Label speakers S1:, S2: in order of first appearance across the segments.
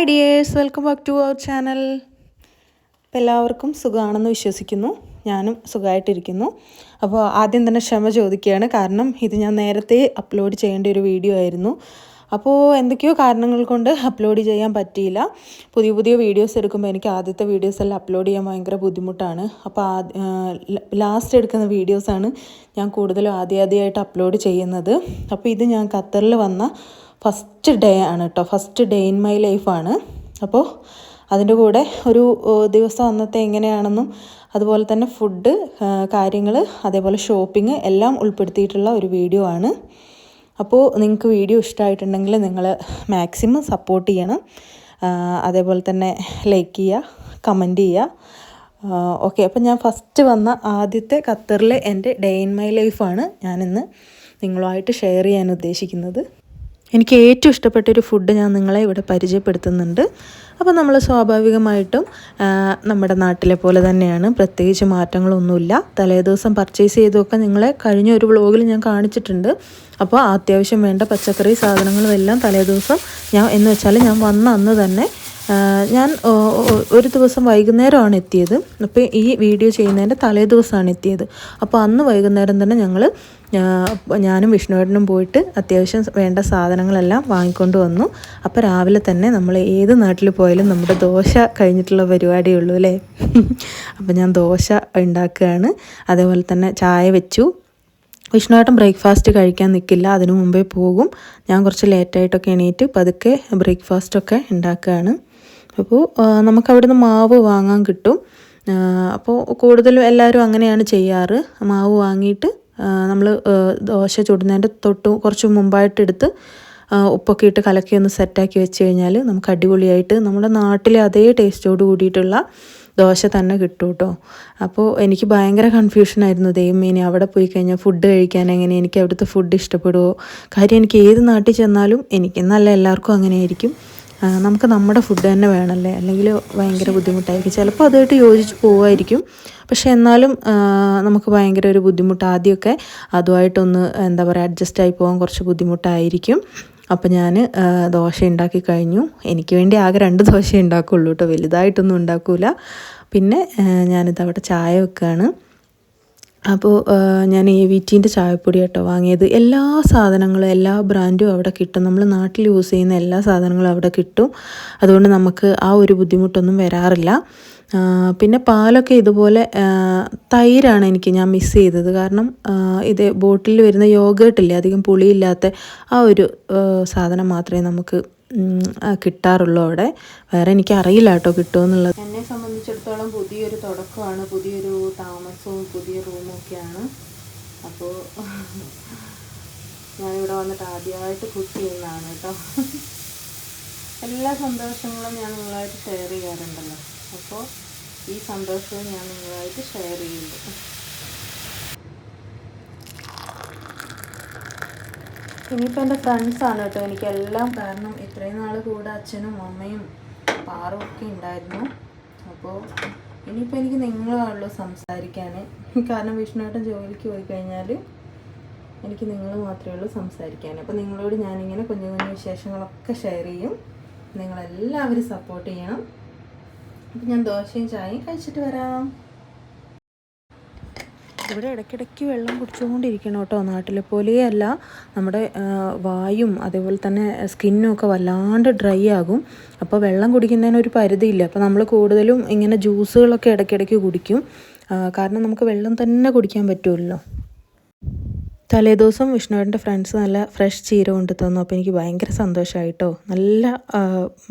S1: Hi dears welcome back to our channel അപ്പം എല്ലാവർക്കും സുഖമാണെന്ന് വിശ്വസിക്കുന്നു. ഞാനും സുഖമായിട്ടിരിക്കുന്നു. അപ്പോൾ ആദ്യം തന്നെ ക്ഷമ ചോദിക്കുകയാണ്. കാരണം ഇത് ഞാൻ നേരത്തെ അപ്ലോഡ് ചെയ്യേണ്ട ഒരു വീഡിയോ ആയിരുന്നു. അപ്പോൾ എന്തൊക്കെയോ കാരണങ്ങൾ കൊണ്ട് അപ്ലോഡ് ചെയ്യാൻ പറ്റിയില്ല. പുതിയ പുതിയ വീഡിയോസ് എടുക്കുമ്പോൾ എനിക്ക് ആദ്യത്തെ വീഡിയോസ് എല്ലാം അപ്ലോഡ് ചെയ്യാൻ ഭയങ്കര ബുദ്ധിമുട്ടാണ്. അപ്പോൾ ലാസ്റ്റ് എടുക്കുന്ന വീഡിയോസാണ് ഞാൻ കൂടുതലും ആദ്യാദ്യമായിട്ട് അപ്ലോഡ് ചെയ്യുന്നത്. അപ്പോൾ ഇത് ഞാൻ ഖത്തറിൽ വന്ന ഫസ്റ്റ് ഡേ ആണ് കേട്ടോ ഫസ്റ്റ് ഡേ ഇൻ മൈ ലൈഫാണ് അപ്പോൾ അതിന്റെ കൂടെ ഒരു ദിവസം അന്നത്തെ എങ്ങനെയാണെന്നും അതുപോലെ തന്നെ ഫുഡ് കാര്യങ്ങൾ അതേപോലെ ഷോപ്പിംഗ് എല്ലാം ഉൾപ്പെടുത്തിയിട്ടുള്ള ഒരു വീഡിയോ ആണ്. അപ്പോൾ നിങ്ങൾക്ക് വീഡിയോ ഇഷ്ടമായിട്ടുണ്ടെങ്കിൽ നിങ്ങൾ മാക്സിമം സപ്പോർട്ട് ചെയ്യണം. അതേപോലെ തന്നെ ലൈക്ക് ചെയ്യുക കമന്റ് ചെയ്യുക. ഓക്കെ അപ്പോൾ ഞാൻ ഫസ്റ്റ് വന്ന ആദ്യത്തെ ഖത്തറിലെ എന്റെ ഡേ ഇൻ മൈ ലൈഫാണ് ഞാനിന്ന് നിങ്ങളുമായിട്ട് ഷെയർ ചെയ്യാൻ ഉദ്ദേശിക്കുന്നത്. എനിക്ക് ഏറ്റവും ഇഷ്ടപ്പെട്ട ഒരു ഫുഡ് ഞാൻ നിങ്ങളെ ഇവിടെ പരിചയപ്പെടുത്തുന്നുണ്ട്. അപ്പോൾ നമ്മൾ സ്വാഭാവികമായിട്ടും നമ്മുടെ നാട്ടിലെ പോലെ തന്നെയാണ്. പ്രത്യേകിച്ച് മാറ്റങ്ങളൊന്നുമില്ല. തലേദിവസം പർച്ചേസ് ചെയ്തൊക്കെ നിങ്ങളെ കഴിഞ്ഞ ഒരു വ്ളോഗിൽ ഞാൻ കാണിച്ചിട്ടുണ്ട്. അപ്പോൾ അത്യാവശ്യം വേണ്ട പച്ചക്കറി സാധനങ്ങളും എല്ലാം തലേദിവസം ഞാൻ എന്ന് വെച്ചാൽ ഞാൻ വന്ന അന്ന് തന്നെ ഞാൻ ഒരു ദിവസം വൈകുന്നേരമാണ് എത്തിയത്. അപ്പോൾ ഈ വീഡിയോ ചെയ്യുന്നതിന്റെ തലേ ദിവസമാണ് എത്തിയത്. അപ്പോൾ അന്ന് വൈകുന്നേരം തന്നെ ഞങ്ങൾ ഞാനും വിഷ്ണുവേട്ടനും പോയിട്ട് അത്യാവശ്യം വേണ്ട സാധനങ്ങളെല്ലാം വാങ്ങിക്കൊണ്ട് വന്നു. അപ്പോൾ രാവിലെ തന്നെ നമ്മൾ ഏത് നാട്ടിൽ പോയാലും നമ്മുടെ ദോശ കഴിഞ്ഞിട്ടുള്ള പരിപാടിയേ ഉള്ളൂ അല്ലേ? അപ്പോൾ ഞാൻ ദോശ ഉണ്ടാക്കുകയാണ്. അതേപോലെ തന്നെ ചായ വെച്ചു. വിഷ്ണുവേട്ടൻ ബ്രേക്ക്ഫാസ്റ്റ് കഴിക്കാൻ നിൽക്കില്ല അതിനു മുമ്പേ പോകും. ഞാൻ കുറച്ച് ലേറ്റായിട്ടൊക്കെ എണീറ്റ് പതുക്കെ ബ്രേക്ക്ഫാസ്റ്റൊക്കെ ഉണ്ടാക്കുകയാണ്. അപ്പോൾ നമുക്ക് അവിടുന്ന് മാവ് വാങ്ങാൻ കിട്ടും. അപ്പോൾ കൂടുതലും എല്ലാവരും അങ്ങനെയാണ് ചെയ്യാറ്. മാവ് വാങ്ങിയിട്ട് നമ്മൾ ദോശ ചുടുന്നതിന്റെ തൊട്ട് കുറച്ച് മുമ്പായിട്ടെടുത്ത് എടുത്ത് ഉപ്പൊക്കെ ഇട്ട് കലക്കി ഒന്ന് സെറ്റാക്കി വെച്ച് കഴിഞ്ഞാൽ നമുക്ക് അടിപൊളിയായിട്ട് നമ്മുടെ നാട്ടിലെ അതേ ടേസ്റ്റോട് കൂടിയിട്ടുള്ള ദോശ തന്നെ കിട്ടും കേട്ടോ. അപ്പോൾ എനിക്ക് ഭയങ്കര കൺഫ്യൂഷനായിരുന്നു ദൈവം ഇനി അവിടെ പോയി കഴിഞ്ഞാൽ ഫുഡ് കഴിക്കാൻ എങ്ങനെ? എനിക്ക് അവിടുത്തെ ഫുഡ് ഇഷ്ടപ്പെടുമോ കാര്യം എനിക്ക് ഏത് നാട്ടിൽ ചെന്നാലും എനിക്ക് നല്ല എല്ലാവർക്കും അങ്ങനെയായിരിക്കും. ആ, നമുക്ക് നമ്മുടെ ഫുഡ് തന്നെ വേണമല്ലേ? അല്ലെങ്കിൽ ഭയങ്കര ബുദ്ധിമുട്ടായിരിക്കും. ചിലപ്പോൾ അതുമായിട്ട് യോജിച്ച് പോകുമായിരിക്കും പക്ഷേ എന്നാലും നമുക്ക് ഭയങ്കര ഒരു ബുദ്ധിമുട്ട് ആദ്യമൊക്കെ അതുമായിട്ടൊന്ന് എന്താ പറയുക അഡ്ജസ്റ്റ് ആയി പോകാൻ കുറച്ച് ബുദ്ധിമുട്ടായിരിക്കും. അപ്പോൾ ഞാൻ ദോശ ഉണ്ടാക്കി കഴിഞ്ഞു. എനിക്ക് വേണ്ടി ആകെ രണ്ട് ദോശ ഉണ്ടാക്കുള്ളൂ കേട്ടോ. വലുതായിട്ടൊന്നും ഉണ്ടാക്കില്ല പിന്നെ ഞാനിത് അവിടെ ചായ വെക്കുകയാണ് അപ്പോൾ ഞാൻ എ വി ടീന്റെ ചായപ്പൊടി കേട്ടോ വാങ്ങിയത്. എല്ലാ സാധനങ്ങളും എല്ലാ ബ്രാൻഡും അവിടെ കിട്ടും. നമ്മൾ നാട്ടിൽ യൂസ് ചെയ്യുന്ന എല്ലാ സാധനങ്ങളും അവിടെ കിട്ടും. അതുകൊണ്ട് നമുക്ക് ആ ഒരു ബുദ്ധിമുട്ടൊന്നും വരാറില്ല. പിന്നെ പാലൊക്കെ ഇതുപോലെ തൈരാണ് എനിക്ക് ഞാൻ മിസ് ചെയ്തത്. കാരണം ഇത് ബോട്ടിൽ വരുന്ന യോഗേട്ടില്ലേ അധികം പുളിയില്ലാത്ത ആ ഒരു സാധനം മാത്രമേ നമുക്ക് കിട്ടാറുള്ളൂ അവിടെ. വേറെ എനിക്ക് അറിയില്ല കേട്ടോ കിട്ടുമെന്നുള്ളത്. എന്നെ സംബന്ധിച്ചിടത്തോളം പുതിയൊരു തുടക്കമാണ് പുതിയൊരു താമസവും പുതിയ റൂമും ഒക്കെയാണ് അപ്പോൾ ഞാനിവിടെ വന്നിട്ട് ആദ്യമായിട്ട് കുക്ക് ചെയ്യുന്നതാണ് കേട്ടോ. എല്ലാ സന്തോഷങ്ങളും ഞാൻ നിങ്ങളായിട്ട് ഷെയർ ചെയ്യാറുണ്ടല്ലോ. അപ്പോൾ ഈ സന്തോഷവും ഞാൻ നിങ്ങളായിട്ട് ഷെയർ ചെയ്യുന്നു. ഇനിയിപ്പോൾ എന്റെ ഫ്രണ്ട്സാണ് കേട്ടോ. എനിക്കെല്ലാം കാരണം ഇത്രയും നാൾ കൂടെ അച്ഛനും അമ്മയും പാറും ഒക്കെ ഉണ്ടായിരുന്നു. അപ്പോൾ ഇനിയിപ്പോൾ എനിക്ക് നിങ്ങളുള്ളൂ സംസാരിക്കാൻ കാരണം വിഷ്ണുവേട്ടൻ ജോലിക്ക് പോയി കഴിഞ്ഞാൽ എനിക്ക് നിങ്ങൾ മാത്രമേ ഉള്ളൂ സംസാരിക്കാൻ അപ്പോൾ നിങ്ങളോട് ഞാനിങ്ങനെ കുഞ്ഞു കുഞ്ഞു വിശേഷങ്ങളൊക്കെ ഷെയർ ചെയ്യും. നിങ്ങളെല്ലാവരും സപ്പോർട്ട് ചെയ്യണം. അപ്പം ഞാൻ ദോശയും ചായയും കഴിച്ചിട്ട് വരാം. ഇവിടെ ഇടയ്ക്കിടയ്ക്ക് വെള്ളം കുടിച്ചുകൊണ്ടിരിക്കണം കേട്ടോ നാട്ടിലെ. പോലെയല്ല നമ്മുടെ വായും അതേപോലെ തന്നെ സ്കിന്നും ഒക്കെ വല്ലാണ്ട് ഡ്രൈ ആകും. അപ്പോൾ വെള്ളം കുടിക്കുന്നതിന് ഒരു പരിധിയില്ല. അപ്പോൾ നമ്മൾ കൂടുതലും ഇങ്ങനെ ജ്യൂസുകളൊക്കെ ഇടയ്ക്കിടയ്ക്ക് കുടിക്കും. കാരണം നമുക്ക് വെള്ളം തന്നെ കുടിക്കാൻ പറ്റുമല്ലോ. തലേദിവസം വിഷ്ണുവേട്ടന്റെ ഫ്രണ്ട്സ് നല്ല ഫ്രഷ് ചീര കൊണ്ട് തന്നു. അപ്പോൾ എനിക്ക് ഭയങ്കര സന്തോഷമായിട്ടോ നല്ല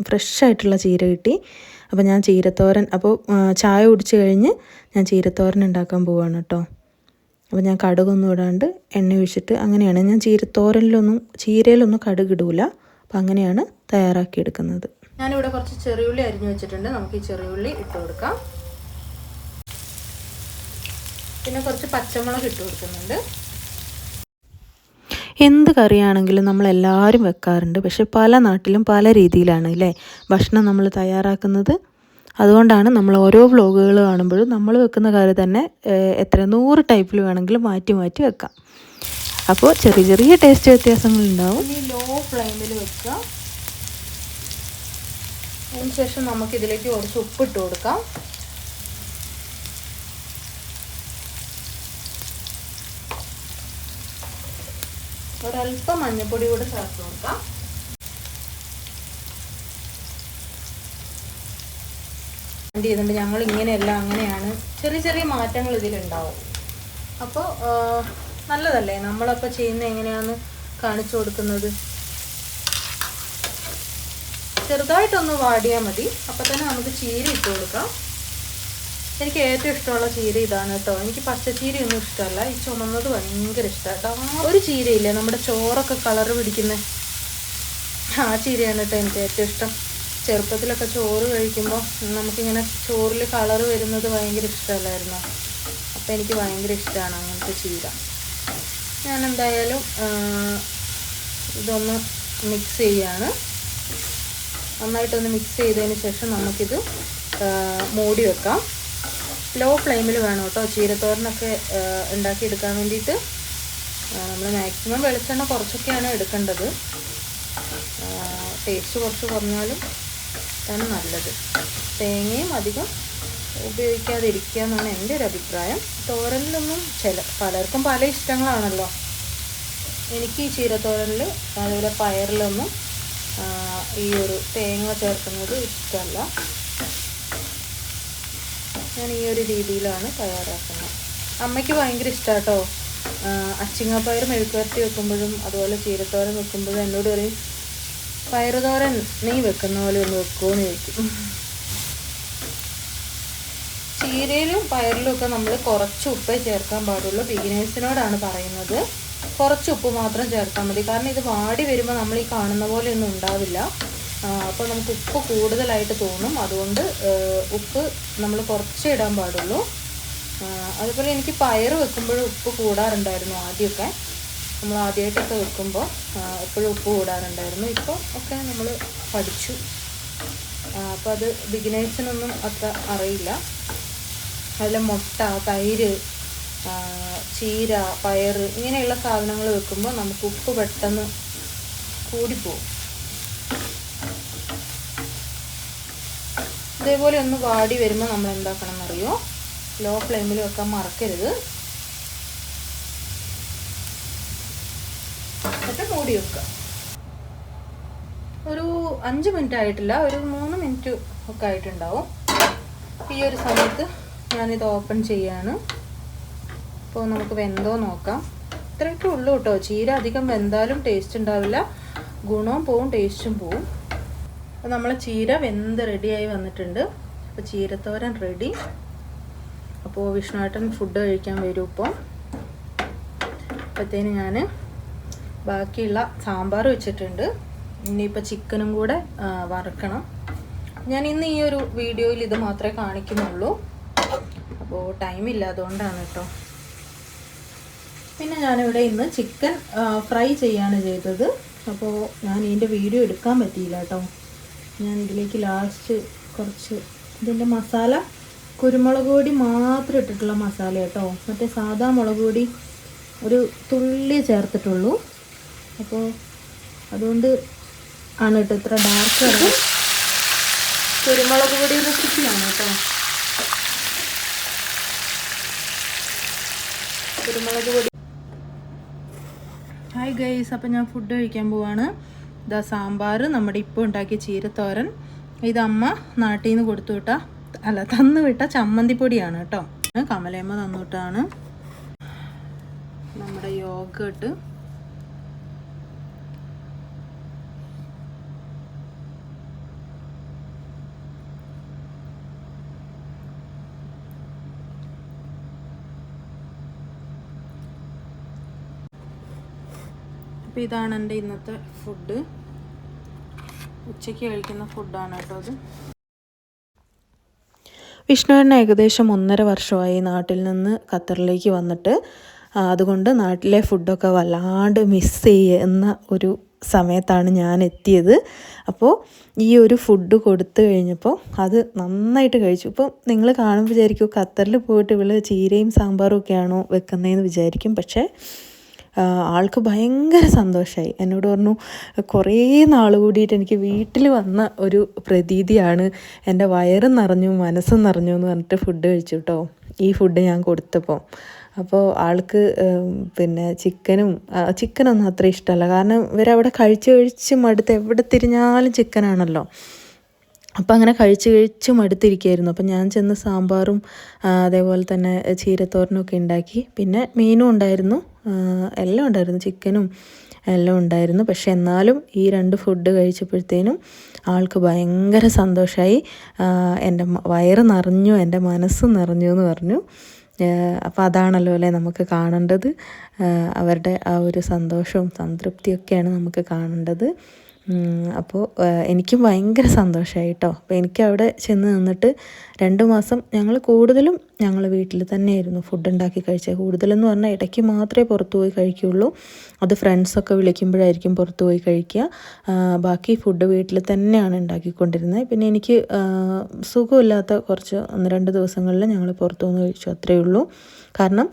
S1: ഫ്രഷ് ആയിട്ടുള്ള ചീര കിട്ടി. അപ്പോൾ ഞാൻ ചീരത്തോരൻ അപ്പോൾ ചായ കുടിച്ച് കഴിഞ്ഞ് ഞാൻ ചീരത്തോരൻ ഉണ്ടാക്കാൻ പോവാണ് കേട്ടോ. അപ്പോൾ ഞാൻ കടുകൊന്നും ഇടാണ്ട് എണ്ണ ഒഴിച്ചിട്ട് അങ്ങനെയാണ്. ഞാൻ ചീരത്തോരനിലൊന്നും ചീരയിലൊന്നും കടുക് ഇടൂല. അപ്പോൾ അങ്ങനെയാണ് തയ്യാറാക്കിയെടുക്കുന്നത് ഞാനിവിടെ കുറച്ച് ചെറിയുള്ളി അരിഞ്ഞു വെച്ചിട്ടുണ്ട്. നമുക്ക് ഈ ചെറിയുള്ളി ഇട്ട് കൊടുക്കാം. പിന്നെ കുറച്ച് പച്ചമുളക് ഇട്ട് കൊടുക്കുന്നുണ്ട്. എന്ത് കറിയാണെങ്കിലും നമ്മൾ നമ്മളെല്ലാവരും വെക്കാറുണ്ട്. പക്ഷെ പല നാട്ടിലും പല രീതിയിലാണ് അല്ലേ? ഭക്ഷണം നമ്മൾ തയ്യാറാക്കുന്നത് അതുകൊണ്ടാണ് നമ്മൾ ഓരോ വ്ളോഗുകൾ കാണുമ്പോഴും നമ്മൾ വെക്കുന്ന കാര്യം തന്നെ എത്ര നൂറ് ടൈപ്പിൽ വേണമെങ്കിലും മാറ്റി മാറ്റി വെക്കാം. അപ്പോൾ ചെറിയ ചെറിയ ടേസ്റ്റ് വ്യത്യാസങ്ങളുണ്ടാവും ലോ ഫ്ലെയിമിൽ വെക്കുക അതിനുശേഷം നമുക്കിതിലേക്ക് കുറച്ച് ഉപ്പിട്ട് കൊടുക്കാം. ഒരല്പം മഞ്ഞൾപ്പൊടി കൂടെ ചേർത്ത് കൊടുക്കാം. എന്ത് ചെയ്യുന്നുണ്ട്. ഞങ്ങൾ ഇങ്ങനെയല്ല അങ്ങനെയാണ്. ചെറിയ ചെറിയ മാറ്റങ്ങൾ ഇതിലുണ്ടാവും. അപ്പോൾ നല്ലതല്ലേ? നമ്മളപ്പോൾ ചെയ്യുന്ന എങ്ങനെയാണെന്ന് കാണിച്ചു കൊടുക്കുന്നത്? ചെറുതായിട്ടൊന്ന് വാടിയാൽ മതി. അപ്പോൾ തന്നെ നമുക്ക് ചീര ഇട്ട് കൊടുക്കാം. എനിക്ക് ഏറ്റവും ഇഷ്ടമുള്ള ചീര ഇതാണ് കേട്ടോ. എനിക്ക് പച്ചച്ചീരയൊന്നും ഇഷ്ടമല്ല. ഈ ചുമന്നത് ഭയങ്കര ഇഷ്ടമാണ് ഒരു ചീരയില്ലേ? നമ്മുടെ ചോറൊക്കെ കളർ പിടിക്കുന്ന ആ ചീരയാണ് കേട്ടോ എനിക്ക് ഏറ്റവും ഇഷ്ടം. ചെറുപ്പത്തിലൊക്കെ ചോറ് കഴിക്കുമ്പോൾ നമുക്കിങ്ങനെ ചോറിൽ കളർ വരുന്നത് ഭയങ്കര ഇഷ്ടമല്ലായിരുന്നു? അപ്പോൾ എനിക്ക് ഭയങ്കര ഇഷ്ടമാണ് അങ്ങനത്തെ ചീര. ഞാൻ എന്തായാലും ഇതൊന്ന് മിക്സ് ചെയ്യാണ്. നന്നായിട്ടൊന്ന് മിക്സ് ചെയ്തതിന് ശേഷം നമുക്കിത് മൂടി വെക്കാം. ലോ ഫ്ലെയിമിൽ വേണം കേട്ടോ ചീരത്തോരനൊക്കെ ഉണ്ടാക്കിയെടുക്കാൻ വേണ്ടിയിട്ട്. നമ്മൾ മാക്സിമം വെളിച്ചെണ്ണ കുറച്ചൊക്കെയാണ് എടുക്കേണ്ടത്. ടേസ്റ്റ് കുറച്ച് കുറഞ്ഞാലും ആണ് നല്ലത്. തേങ്ങയും അധികം ഉപയോഗിക്കാതിരിക്കുക എന്നാണ് എന്റെ ഒരു അഭിപ്രായം. തോരനിലൊന്നും ചില പലർക്കും പല ഇഷ്ടങ്ങളാണല്ലോ. എനിക്ക് ഈ ചീരത്തോരനിൽ അതുപോലെ പയറിലൊന്നും ഈ ഒരു തേങ്ങ ചേർക്കുന്നത് ഇഷ്ടമല്ല. ഞാൻ ഈ ഒരു രീതിയിലാണ് തയ്യാറാക്കുന്നത്. അമ്മയ്ക്ക് ഭയങ്കര ഇഷ്ടമാട്ടോ അച്ചിങ്ങാപ്പയർ മെഴുക്കുവരട്ടി വെക്കുമ്പോഴും അതുപോലെ ചീരത്തോരൻ വെക്കുമ്പോഴും എന്നോട് പറയും പയറുതോരൻ നീ വെക്കുന്ന പോലെ ഒന്ന് വെക്കുമോ ചോദിക്കും. ചീരയിലും പയറിലും ഒക്കെ നമ്മൾ കുറച്ച് ഉപ്പേ ചേർക്കാൻ പാടുള്ളൂ. ബിഗിനേഴ്സിനോടാണ് പറയുന്നത്. കുറച്ച് ഉപ്പ് മാത്രം ചേർത്താൽ മതി. കാരണം ഇത് വാടി വരുമ്പോൾ നമ്മൾ ഈ കാണുന്ന പോലെ ഒന്നും ഉണ്ടാവില്ല അപ്പോൾ നമുക്ക് ഉപ്പ് കൂടുതലായിട്ട് തോന്നും. അതുകൊണ്ട് ഉപ്പ് നമ്മൾ കുറച്ച് ഇടാൻ പാടുള്ളൂ. അതുപോലെ എനിക്ക് പയർ വെക്കുമ്പോഴും ഉപ്പ് കൂടാറുണ്ടായിരുന്നു ആദ്യമൊക്കെ. നമ്മൾ ആദ്യമായിട്ടൊക്കെ വെക്കുമ്പോൾ എപ്പോഴും ഉപ്പ് കൂടാറുണ്ടായിരുന്നു. ഇപ്പോൾ ഒക്കെ നമ്മൾ പഠിച്ചു. അപ്പോൾ അത് ബിഗിനേഴ്സിനൊന്നും അത്ര അറിയില്ല. അതിൽ മുട്ട തൈര് ചീര പയർ ഇങ്ങനെയുള്ള സാധനങ്ങൾ വെക്കുമ്പോൾ നമുക്ക് ഉപ്പ് പെട്ടെന്ന് കൂടിപ്പോവും. ഇതേപോലെ ഒന്ന് വാടി വരുമ്പോൾ നമ്മൾ എന്താക്കണം എന്നറിയോ ലോ ഫ്ലെയിമിൽ വെക്കാൻ മറക്കരുത്. എന്നിട്ട് മൂടി വെക്കുക. ഒരു അഞ്ച് മിനിറ്റ് ആയിട്ടില്ല ഒരു മൂന്ന് മിനിറ്റ് ഒക്കെ ആയിട്ടുണ്ടാവും. ഈ ഒരു സമയത്ത് ഞാനിത് ഓപ്പൺ ചെയ്യാണ്. അപ്പോൾ നമുക്ക് വെന്തോ നോക്കാം. ഇത്രയൊക്കെ ഉള്ളൂ കേട്ടോ. ചീര അധികം വെന്താലും ടേസ്റ്റ് ഉണ്ടാവില്ല. ഗുണവും പോവും ടേസ്റ്റും പോവും. അപ്പോൾ നമ്മളെ ചീര വെന്ത് റെഡിയായി വന്നിട്ടുണ്ട്. അപ്പോൾ ചീരത്തോരൻ റെഡി അപ്പോൾ വിഷ്ണുവേട്ടൻ ഫുഡ് കഴിക്കാൻ വരും ഇപ്പോൾ അപ്പോഴത്തേന് ഞാൻ ബാക്കിയുള്ള സാമ്പാർ വെച്ചിട്ടുണ്ട്. ഇനിയിപ്പോൾ ചിക്കനും കൂടെ വറുക്കണം. ഞാൻ ഇന്ന് ഈ ഒരു വീഡിയോയിൽ ഇത് മാത്രമേ കാണിക്കുന്നുള്ളൂ. അപ്പോൾ ടൈമില്ല അതുകൊണ്ടാണ് കേട്ടോ പിന്നെ ഞാനിവിടെ ഇന്ന് ചിക്കൻ ഫ്രൈ ചെയ്യാണ് ചെയ്തത്. അപ്പോൾ ഞാൻ ഇതിന്റെ വീഡിയോ എടുക്കാൻ പറ്റിയില്ല കേട്ടോ ഞാൻ ഇതിലേക്ക് ലാസ്റ്റ് കുറച്ച് ഇതിന്റെ മസാല കുരുമുളക് പൊടി മാത്രം ഇട്ടിട്ടുള്ള മസാല കേട്ടോ മറ്റേ സാധാ മുളക് പൊടി ഒരു തുള്ളി ചേർത്തിട്ടുള്ളൂ. അപ്പോൾ അതുകൊണ്ട് ആണ് കേട്ടോ ഇത്ര ഡാർക്ക് ആണ് കുരുമുളക് പൊടി റെസിപ്പിയാണ് കേട്ടോ. കുരുമുളക് പൊടി. ഹായ് ഗൈസ് അപ്പം ഞാൻ ഫുഡ് കഴിക്കാൻ പോവാണ്. ഇതാ സാമ്പാർ നമ്മുടെ ഇപ്പോൾ ഉണ്ടാക്കിയ ചീരത്തോരൻ. ഇത് അമ്മ നാട്ടിൽ നിന്ന് കൊടുത്തു വിട്ട അല്ല തന്നു വിട്ട ചമ്മന്തിപ്പൊടിയാണ് കേട്ടോ. കമലയമ്മ തന്നു വിട്ടാണ് നമ്മുടെ യോഗട്ട്. അപ്പോൾ ഇതാണ് എന്റെ ഇന്നത്തെ ഫുഡ് ഉച്ചയ്ക്ക് കഴിക്കുന്ന ഫുഡാണ് കേട്ടോ അത്. വിഷ്ണുവേട്ടൻ ഏകദേശം ഒന്നര വർഷമായി നാട്ടിൽ നിന്ന് ഖത്തറിലേക്ക് വന്നിട്ട് അതുകൊണ്ട് നാട്ടിലെ ഫുഡൊക്കെ വല്ലാണ്ട് മിസ് ചെയ്യുന്ന ഒരു സമയത്താണ് ഞാൻ എത്തിയത്. അപ്പോൾ ഈ ഒരു ഫുഡ് കൊടുത്തു കഴിഞ്ഞപ്പോൾ അത് നന്നായിട്ട് കഴിച്ചു. ഇപ്പോൾ നിങ്ങൾ കാണുമ്പോൾ വിചാരിക്കും ഖത്തറിൽ പോയിട്ട് ഇവൾ ചീരയും സാമ്പാറും ഒക്കെയാണോ വെക്കുന്നതെന്ന് വിചാരിക്കും. പക്ഷേ ആൾക്ക് ഭയങ്കര സന്തോഷമായി എന്നോട് പറഞ്ഞു കുറേ നാൾ കൂടിയിട്ട് എനിക്ക് വീട്ടിൽ വന്ന ഒരു പ്രതീതിയാണ്. എന്റെ വയറ് നിറഞ്ഞു മനസ്സും നിറഞ്ഞു എന്ന് പറഞ്ഞിട്ട് ഫുഡ് കഴിച്ചു കേട്ടോ ഈ ഫുഡ് ഞാൻ കൊടുത്തപ്പോൾ അപ്പോൾ ആൾക്ക് പിന്നെ ചിക്കനും ചിക്കനൊന്നും അത്ര ഇഷ്ടമല്ല. കാരണം ഇവരവിടെ കഴിച്ച് കഴിച്ച് മടുത്ത് എവിടെ തിരിഞ്ഞാലും ചിക്കനാണല്ലോ. അപ്പം അങ്ങനെ കഴിച്ച് കഴിച്ച് മടുത്തിരിക്കുകയായിരുന്നു അപ്പം ഞാൻ ചെന്ന് സാമ്പാറും അതേപോലെ തന്നെ ചീരത്തോരനും ഒക്കെ ഉണ്ടാക്കി. പിന്നെ മീനും ഉണ്ടായിരുന്നു. എല്ലാം ഉണ്ടായിരുന്നു ചിക്കനും എല്ലാം ഉണ്ടായിരുന്നു. പക്ഷെ എന്നാലും ഈ രണ്ട് ഫുഡ് കഴിച്ചപ്പോഴത്തേനും ആൾക്ക് ഭയങ്കര സന്തോഷമായി എന്റെ വയറ് നിറഞ്ഞു എന്റെ മനസ്സ് നിറഞ്ഞു എന്ന് പറഞ്ഞു. അപ്പോൾ അതാണല്ലോ അല്ലേ നമുക്ക് കാണേണ്ടത്? അവരുടെ ആ ഒരു സന്തോഷവും സംതൃപ്തിയൊക്കെയാണ് നമുക്ക് കാണേണ്ടത്. അപ്പോൾ എനിക്കും ഭയങ്കര സന്തോഷമായി കേട്ടോ അപ്പോൾ എനിക്ക് അവിടെ ചെന്ന് നിന്നിട്ട് രണ്ട് മാസം ഞങ്ങൾ കൂടുതലും ഞങ്ങൾ വീട്ടിൽ തന്നെയായിരുന്നു ഫുഡ് ഉണ്ടാക്കി കഴിച്ചത്. കൂടുതലെന്ന് പറഞ്ഞാൽ ഇടയ്ക്ക് മാത്രമേ പുറത്തു പോയി കഴിക്കുകയുള്ളൂ അത് ഫ്രണ്ട്സൊക്കെ വിളിക്കുമ്പോഴായിരിക്കും പുറത്തു പോയി കഴിക്കുക. ബാക്കി ഫുഡ് വീട്ടിൽ തന്നെയാണ് ഉണ്ടാക്കിക്കൊണ്ടിരുന്നത്. പിന്നെ എനിക്ക് സുഖമില്ലാത്ത കുറച്ച് ഒന്ന് രണ്ട് ദിവസങ്ങളിൽ ഞങ്ങൾ പുറത്തുനിന്ന് കഴിച്ചു അത്രയേ ഉള്ളൂ. കാരണം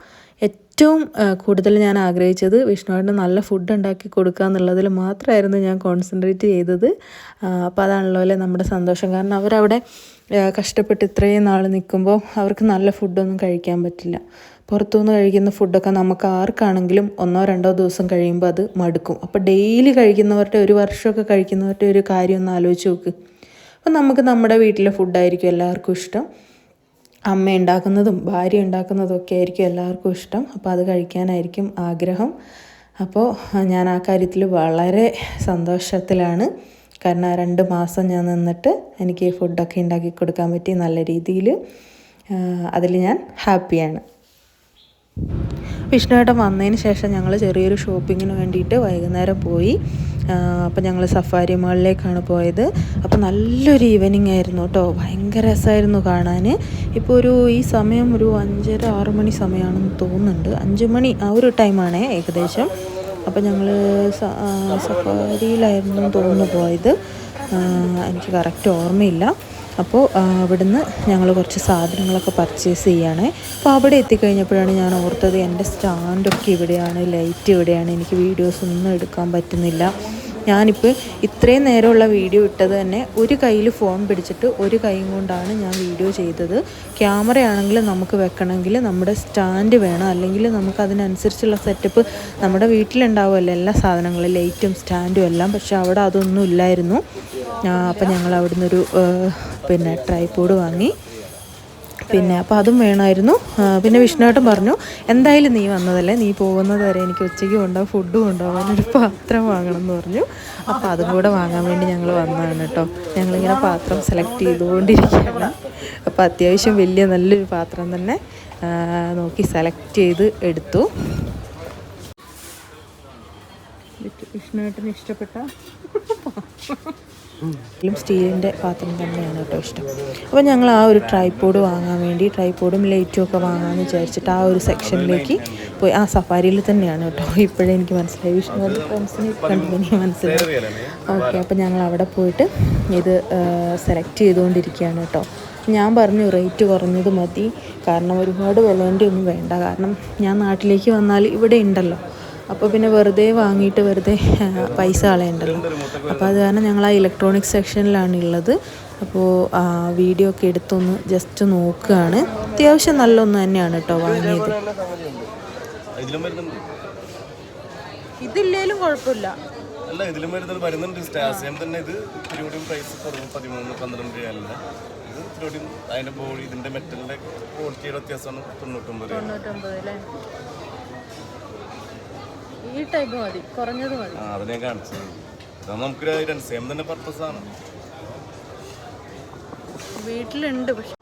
S1: ഏറ്റവും കൂടുതൽ ഞാൻ ആഗ്രഹിച്ചത് വിഷ്ണുവേട്ടന് നല്ല ഫുഡ് ഉണ്ടാക്കി കൊടുക്കുക എന്നുള്ളതിൽ മാത്രമായിരുന്നു ഞാൻ കോൺസെൻട്രേറ്റ് ചെയ്തത്. അപ്പോൾ അതാണല്ലോ അല്ലേ നമ്മുടെ സന്തോഷം. കാരണം അവരവിടെ കഷ്ടപ്പെട്ട് ഇത്രയും നാൾ നിൽക്കുമ്പോൾ അവർക്ക് നല്ല ഫുഡൊന്നും കഴിക്കാൻ പറ്റില്ല. പുറത്തുനിന്ന് കഴിക്കുന്ന ഫുഡൊക്കെ നമുക്ക് ആർക്കാണെങ്കിലും ഒന്നോ രണ്ടോ ദിവസം കഴിയുമ്പോൾ അത് മടുക്കും. അപ്പോൾ ഡെയിലി കഴിക്കുന്നവരുടെ ഒരു വർഷമൊക്കെ കഴിക്കുന്നവരുടെ ഒരു കാര്യം ഒന്ന് ആലോചിച്ച് നോക്ക്. അപ്പോൾ നമുക്ക് നമ്മുടെ വീട്ടിലെ ഫുഡായിരിക്കും എല്ലാവർക്കും ഇഷ്ടം. അമ്മ ഉണ്ടാക്കുന്നതും ഭാര്യ ഉണ്ടാക്കുന്നതും ഒക്കെ ആയിരിക്കും എല്ലാവർക്കും ഇഷ്ടം. അപ്പോൾ അത് കഴിക്കാനായിരിക്കും ആഗ്രഹം. അപ്പോൾ ഞാൻ ആ കാര്യത്തിൽ വളരെ സന്തോഷത്തിലാണ്. കാരണം ആ രണ്ട് മാസം ഞാൻ നിന്നിട്ട് എനിക്ക് ഫുഡൊക്കെ ഉണ്ടാക്കി കൊടുക്കാൻ പറ്റി നല്ല രീതിയിൽ അതിൽ ഞാൻ ഹാപ്പിയാണ് വിഷ്ണുവേട്ടൻ വന്നതിന് ശേഷം ഞങ്ങൾ ചെറിയൊരു ഷോപ്പിങ്ങിന് വേണ്ടിയിട്ട് വൈകുന്നേരം പോയി. അപ്പം ഞങ്ങൾ സഫാരി മാളിലേക്കാണ് പോയത്. അപ്പം നല്ലൊരു ഈവനിങ് ആയിരുന്നു കേട്ടോ. ഭയങ്കര രസമായിരുന്നു കാണാൻ. ഇപ്പോൾ ഒരു ഈ സമയം ഒരു അഞ്ചര ആറ് മണി സമയമാണെന്ന് തോന്നുന്നുണ്ട്. അഞ്ച് മണി ആ ഒരു ടൈമാണേ ഏകദേശം. അപ്പം ഞങ്ങൾ സഫാരിയിലായിരുന്നു തോന്നുന്നു പോയത്. എനിക്ക് കറക്റ്റ് ഓർമ്മയില്ല. അപ്പോൾ അവിടുന്ന് ഞങ്ങൾ കുറച്ച് സാധനങ്ങളൊക്കെ പർച്ചേസ് ചെയ്യുകയാണ് അപ്പോൾ അവിടെ എത്തിക്കഴിഞ്ഞപ്പോഴാണ് ഞാൻ ഓർത്തത് എന്റെ സ്റ്റാൻഡൊക്കെ ഇവിടെയാണ് ലൈറ്റ് ഇവിടെയാണ് എനിക്ക് വീഡിയോസ് ഒന്നും എടുക്കാൻ പറ്റുന്നില്ല. ഞാനിപ്പോൾ ഇത്രയും നേരമുള്ള വീഡിയോ ഇട്ടത് തന്നെ ഒരു കയ്യിൽ ഫോൺ പിടിച്ചിട്ട് ഒരു കൈയും കൊണ്ടാണ് ഞാൻ വീഡിയോ ചെയ്തത്. ക്യാമറയാണെങ്കിൽ നമുക്ക് വെക്കണമെങ്കിൽ നമ്മുടെ സ്റ്റാൻഡ് വേണം. അല്ലെങ്കിൽ നമുക്ക് അതിനനുസരിച്ചുള്ള സെറ്റപ്പ് നമ്മുടെ വീട്ടിലുണ്ടാവുമല്ലോ എല്ലാ സാധനങ്ങളും ലൈറ്റും സ്റ്റാൻഡും എല്ലാം. പക്ഷേ അവിടെ അതൊന്നും ഇല്ലായിരുന്നു. അപ്പം ഞങ്ങൾ അവിടുന്ന് ഒരു പിന്നെ ട്രൈപോഡ് വാങ്ങി. പിന്നെ അപ്പോൾ അതും വേണമായിരുന്നു. പിന്നെ വിഷ്ണുവേട്ടൻ പറഞ്ഞു എന്തായാലും നീ വന്നതല്ലേ? നീ പോകുന്നത് വരെ എനിക്ക് ഉച്ചയ്ക്ക് കൊണ്ടുപോകാൻ ഫുഡും കൊണ്ടുപോകാൻ ഒരു പാത്രം വാങ്ങണം എന്ന് പറഞ്ഞു. അപ്പോൾ അതും കൂടെ വാങ്ങാൻ വേണ്ടി ഞങ്ങൾ വന്നതാണ് കേട്ടോ. ഞങ്ങളിങ്ങനെ പാത്രം സെലക്ട് ചെയ്തുകൊണ്ടിരിക്കുകയാണ്. അപ്പോൾ അത്യാവശ്യം വലിയ നല്ലൊരു പാത്രം തന്നെ നോക്കി സെലക്ട് ചെയ്ത് എടുത്തു. വിഷ്ണുവേട്ടന് ഇഷ്ടപ്പെട്ട ും സ്റ്റീലിന്റെ പാത്രം തന്നെയാണ് കേട്ടോ ഇഷ്ടം. അപ്പോൾ ഞങ്ങൾ ആ ഒരു ട്രൈപോഡ് വാങ്ങാൻ വേണ്ടി ട്രൈപോഡും ലൈറ്റും ഒക്കെ വാങ്ങാമെന്ന് വിചാരിച്ചിട്ട് ആ ഒരു സെക്ഷനിലേക്ക് പോയി. ആ സഫാരിയിൽ തന്നെയാണ് കേട്ടോ. ഇപ്പോഴേ എനിക്ക് മനസ്സിലായി. വിഷ്ണു ഫ്രണ്ട്സിനെ കണ്ടു എനിക്ക് മനസ്സിലായി. ഓക്കെ അപ്പോൾ ഞങ്ങൾ അവിടെ പോയിട്ട് ഇത് സെലക്ട് ചെയ്തുകൊണ്ടിരിക്കുകയാണ് കേട്ടോ. ഞാൻ പറഞ്ഞു റേറ്റ് കുറഞ്ഞത് മതി. കാരണം ഒരുപാട് വിലേന്റെ ഒന്നും വേണ്ട. കാരണം ഞാൻ നാട്ടിലേക്ക് വന്നാൽ ഇവിടെ ഉണ്ടല്ലോ. അപ്പോൾ പിന്നെ വെറുതെ വാങ്ങിയിട്ട് വെറുതെ പൈസ കളയണ്ടല്ലോ. അപ്പോൾ അത് കാരണം ഞങ്ങൾ ആ ഇലക്ട്രോണിക്സ് സെക്ഷനിലാണ് ഉള്ളത് അപ്പോൾ ആ, വീഡിയോ ഒക്കെ എടുത്തൊന്ന് ജസ്റ്റ് നോക്കുകയാണ് അത്യാവശ്യം നല്ലൊന്ന് തന്നെയാണ് കേട്ടോ വാങ്ങിയത്. ഇതില്ലേലും കുഴപ്പമില്ല
S2: അല്ല ഇതിലും വരുന്നത് വരുന്നുണ്ട്. സ്റ്റാസിയം തന്നെ ഇത് ഇത്തിരി പ്രൈസ് കുറവ് പതിമൂന്ന് പന്ത്രണ്ട് രൂപയല്ല. ഇത് ഇത്തിരി അതിന്റെ ബോഡി ഇതിന്റെ മെറ്റലിന്റെ ക്വാളിറ്റിയുടെ വ്യത്യാസമാണ് തൊണ്ണൂറ്റൊമ്പത്
S1: തൊണ്ണൂറ്റൊമ്പത് അല്ലേ ഈ ടൈപ്പ് മതി കുറഞ്ഞത് മതി.
S2: ആ അത് ഞാൻ കാണിച്ചത് നമുക്ക് രണ്ട് സെയിം തന്നെ പർപ്പസ് ആണ്.
S1: വീട്ടിലുണ്ട് പക്ഷെ.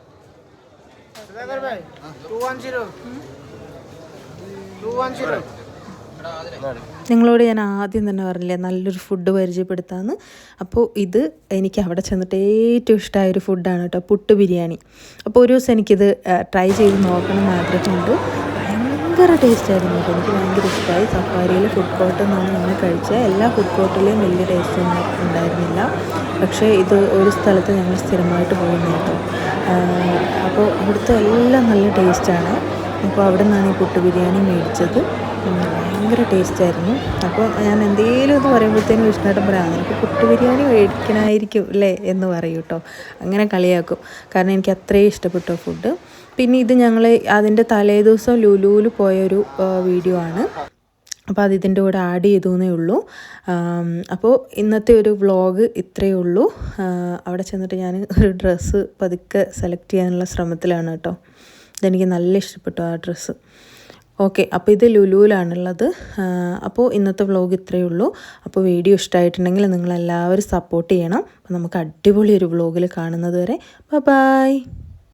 S1: നിങ്ങളോട് ഞാൻ ആദ്യം തന്നെ പറഞ്ഞില്ലേ നല്ലൊരു ഫുഡ് പരിചയപ്പെടുത്താമെന്ന് അപ്പോൾ ഇത് എനിക്ക് അവിടെ ചെന്നിട്ട് ഏറ്റവും ഇഷ്ടമായ ഒരു ഫുഡാണ് കേട്ടോ പുട്ട് ബിരിയാണി. അപ്പോൾ ഒരു ദിവസം എനിക്കിത് ട്രൈ ചെയ്ത് നോക്കണം എന്ന് ആഗ്രഹമുണ്ട്. ഭയങ്കര ടേസ്റ്റ് ആയിരുന്നു എനിക്ക് ഭയങ്കര ഇഷ്ടമായി സഫാരിയിൽ ഫുഡ് കോർട്ടിൽ നിന്നാണ് ഞങ്ങൾ കഴിച്ചത് എല്ലാ ഫുഡ് കോർട്ടിലെയും വലിയ ടേസ്റ്റ് ഒന്നും ഉണ്ടായിരുന്നില്ല. പക്ഷേ ഇത് ഒരു സ്ഥലത്ത് ഞങ്ങൾ സ്ഥിരമായിട്ട് പോകുന്ന കേട്ടോ അപ്പോൾ ഇവിടുത്തെ എല്ലാം നല്ല ടേസ്റ്റാണ് അപ്പോൾ അവിടെ നിന്നാണ് ഈ പുട്ട് ബിരിയാണി മേടിച്ചത്. ഭയങ്കര ടേസ്റ്റായിരുന്നു അപ്പോൾ ഞാൻ എന്തെങ്കിലും ഒന്ന് പറയുമ്പോഴത്തേനും വിഷ്ണുവേട്ടൻ പറയാം നിനക്ക് പുട്ട് ബിരിയാണി മേടിക്കണമായിരിക്കും അല്ലേ? എന്ന് പറയും കേട്ടോ അങ്ങനെ കളിയാക്കും. കാരണം എനിക്ക് അത്രയും ഇഷ്ടപ്പെട്ടു ഫുഡ് പിന്നെ ഇത് ഞങ്ങൾ അതിന്റെ തലേ ദിവസം ലുലുവിൽ പോയൊരു വീഡിയോ ആണ്. അപ്പോൾ അത് ഇതിന്റെ കൂടെ ആഡ് ചെയ്തു എന്നേ ഉള്ളൂ അപ്പോൾ ഇന്നത്തെ ഒരു വ്ളോഗ് ഇത്രയേ ഉള്ളൂ. അവിടെ ചെന്നിട്ട് ഞാൻ ഒരു ഡ്രസ്സ് പതുക്കെ സെലക്ട് ചെയ്യാനുള്ള ശ്രമത്തിലാണ് കേട്ടോ ഇതെനിക്ക് നല്ല ഇഷ്ടപ്പെട്ടു ആ ഡ്രസ്സ് ഓക്കെ അപ്പോൾ ഇത് ലുലുവിലാണുള്ളത്. അപ്പോൾ ഇന്നത്തെ വ്ലോഗ് ഇത്രയേ ഉള്ളൂ. അപ്പോൾ വീഡിയോ ഇഷ്ടമായിട്ടുണ്ടെങ്കിൽ നിങ്ങളെല്ലാവരും സപ്പോർട്ട് ചെയ്യണം. അപ്പോൾ നമുക്ക് അടിപൊളി ഒരു വ്ലോഗിൽ കാണുന്നത് വരെ ബൈ.